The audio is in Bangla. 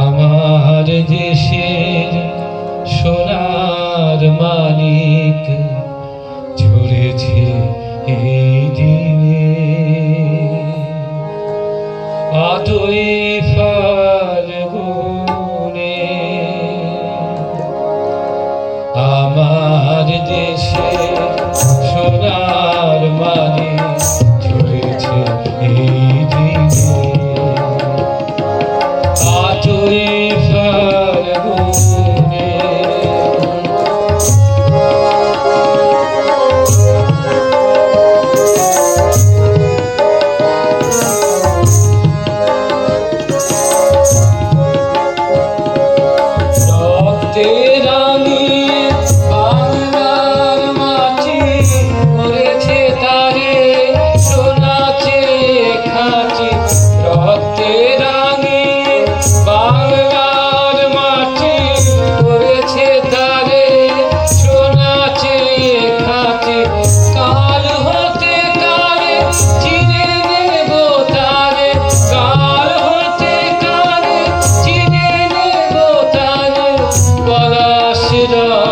আমার দেশের সোনার মালিক ঝরেছে এই দিনে। আতই ফাল্গুনে আমার দেশে সোনার 보자